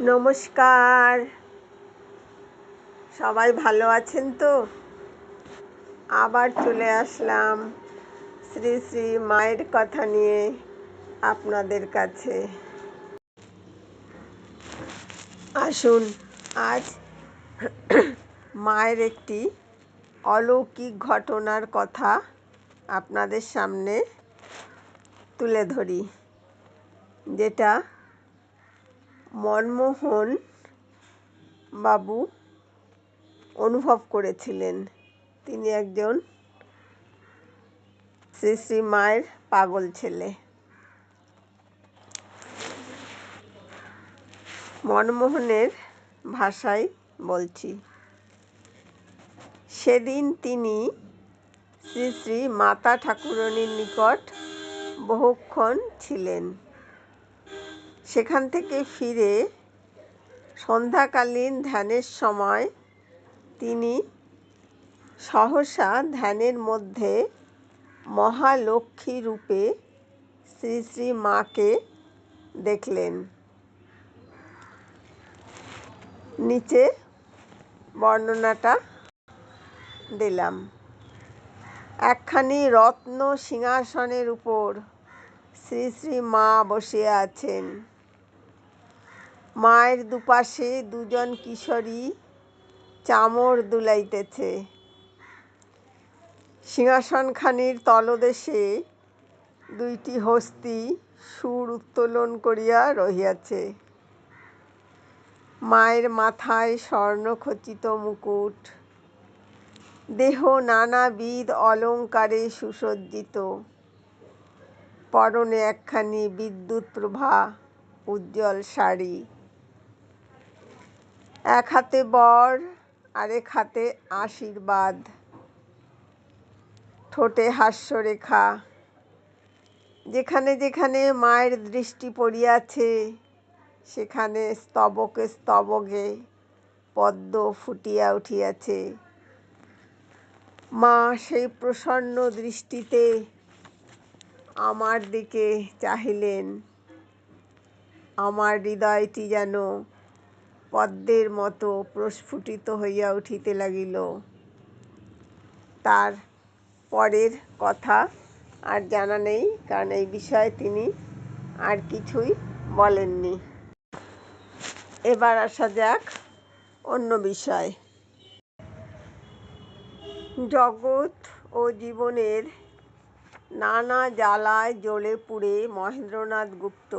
নমস্কার। সবাই ভালো আছেন তো? আবার চলে আসলাম শ্রী শ্রী মায়ের কথা নিয়ে আপনাদের কাছে। আসুন, আজ মায়ের একটি অলৌকিক ঘটনার কথা আপনাদের সামনে তুলে ধরি, যেটা মনমোহন বাবু অনুভব করেছিলেন। তিনি একজন শ্রী শ্রী মায়ের পাগল ছেলে। মনমোহনের ভাষায় বলছি, সেদিন তিনি শ্রী শ্রী মাতা ঠাকুরণীর নিকট বহুক্ষণ ছিলেন। সেখান থেকে ফিরে সন্ধ্যাকালীন ধ্যানের সময় তিনি সহসা ধ্যানের মধ্যে মহালক্ষ্মী রূপে শ্রী শ্রী মাকে দেখলেন। নিচে বর্ণনাটা দিলাম। একখানি রত্ন সিংহাসনের উপর শ্রী শ্রী মা বসে আছেন। মায়ের দুপাশে দুজন কিশোরী চামর দুলাইতেছে। সিংহাসনখানির তলদেশে দুইটি হস্তি সুর উত্তোলন করিয়া রহিয়াছে। মায়ের মাথায় স্বর্ণখচিত মুকুট। দেহ নানাবিধ অলঙ্কারে সুসজ্জিত। পরনে একখানি বিদ্যুৎ প্রভা উজ্জ্বল শাড়ি। এক হাতে বর, আরেক হাতে আশীর্বাদ। ঠোঁটে হাস্যরেখা। যেখানে যেখানে মায়ের দৃষ্টি পড়িয়াছে, সেখানে স্তবকে স্তবকে পদ্ম ফুটিয়া উঠিয়াছে। মা, সেই প্রসন্ন দৃষ্টিতে আমার দিকে চাহিলেন। আমার হৃদয়টি যেন পদ্মের মতো প্রস্ফুটিত হইয়া উঠিতে লাগিল। তার পরের কথা আর জানা নেই, কারণ এই বিষয়ে তিনি আর কিছুই বলেননি। এবার আসা যাক অন্য বিষয়। জগৎ ও জীবনের নানা জ্বালায় জ্বলে পুড়ে মহেন্দ্রনাথ গুপ্ত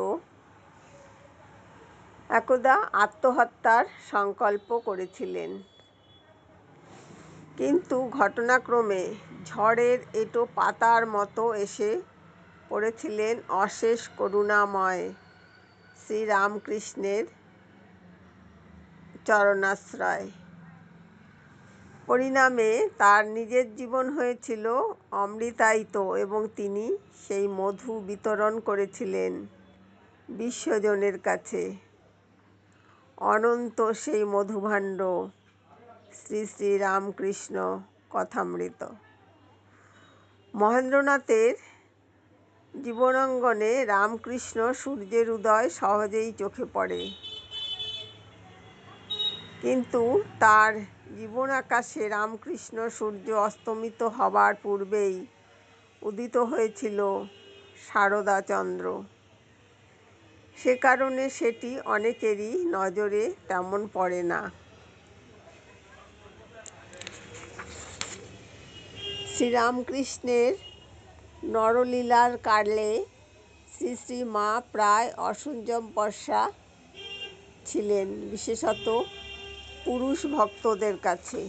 একদা আত্মহত্যার সংকল্প করেছিলেন। কিন্তু ঘটনাক্রমে ঝড়ের এঁটো পাতার মতো এসে পড়েছিলেন অশেষ করুণাময় শ্রীরামকৃষ্ণের চরণাশ্রয়। পরিণামে তার নিজের জীবন হয়েছিল অমৃতায়িত এবং তিনি সেই মধু বিতরণ করেছিলেন বিশ্বজনের কাছে। অনন্ত সেই মধুভাণ্ড। শ্রী শ্রী রামকৃষ্ণ কথামৃত। মহেন্দ্রনাথের জীবনাঙ্গনে রামকৃষ্ণ সূর্যের উদয় সহজেই চোখে পড়ে। কিন্তু তার জীবন আকাশে রামকৃষ্ণ সূর্য অস্তমিত হবার পূর্বেই উদিত হয়েছিল শারদাচন্দ্র সে কারণে সেটি অনেকেরই নজরে তেমন পড়ে না। শ্রীরামকৃষ্ণের নরলীলার কালে শ্রী শ্রী মা প্রায় অসংযম বর্ষা ছিলেন, বিশেষত পুরুষ ভক্তদের কাছে।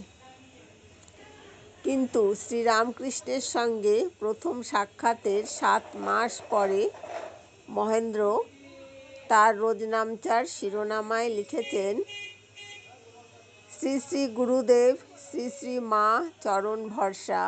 কিন্তু শ্রীরামকৃষ্ণের সঙ্গে প্রথম সাক্ষাতের সাত মাস পরে মহেন্দ্র তার রোজনামচার শিরোনামায় লিখেছেন শ্রী শ্রী গুরুদেব শ্রী শ্রী মা চরণ ভরসা।